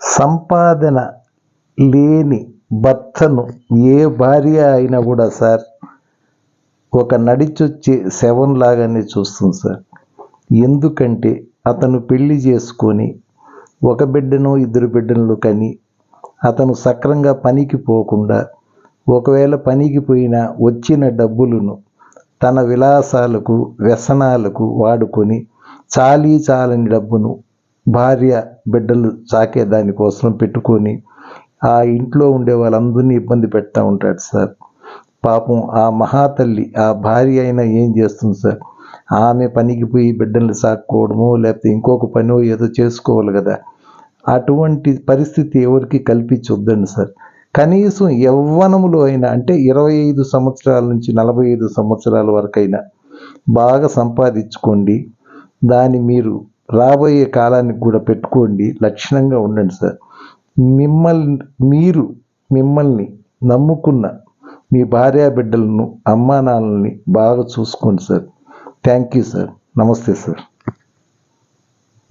సంపాదన లేని భర్తను ఏ భార్య అయినా కూడా సార్ ఒక నడిచొచ్చే శవం లాగానే చూస్తుంది సార్. ఎందుకంటే అతను పెళ్ళి చేసుకొని ఒక బిడ్డను ఇద్దరు బిడ్డలను కని అతను సక్రంగా పనికి పోకుండా ఒకవేళ పనికి పోయినా వచ్చిన డబ్బులను తన విలాసాలకు వ్యసనాలకు వాడుకొని చాలీ చాలని డబ్బును భార్య బిడ్డలు సాకే దానికోసం పెట్టుకొని ఆ ఇంట్లో ఉండే వాళ్ళందరినీ ఇబ్బంది పెడతా ఉంటాడు సార్. పాపం ఆ మహాతల్లి ఆ భార్య అయినా ఏం చేస్తుంది సార్? ఆమె పనికి పోయి బిడ్డల్ని సాక్కోవడమో లేకపోతే ఇంకొక పనో ఏదో చేసుకోవాలి కదా. అటువంటి పరిస్థితి ఎవరికి కల్పించొద్దండి సార్. కనీసం యవ్వనములో అయినా అంటే ఇరవై ఐదు సంవత్సరాల నుంచి నలభై ఐదు సంవత్సరాల వరకైనా బాగా సంపాదించుకోండి. దాన్ని మీరు రాబోయే కాలానికి కూడా పెట్టుకోండి. లక్షణంగా ఉండండి సార్. మిమ్మల్ని మీరు మిమ్మల్ని నమ్ముకున్న మీ భార్యా బిడ్డలను అమ్మానాన్నల్ని బాగా చూసుకోండి సార్. Thank you sir. నమస్తే సార్.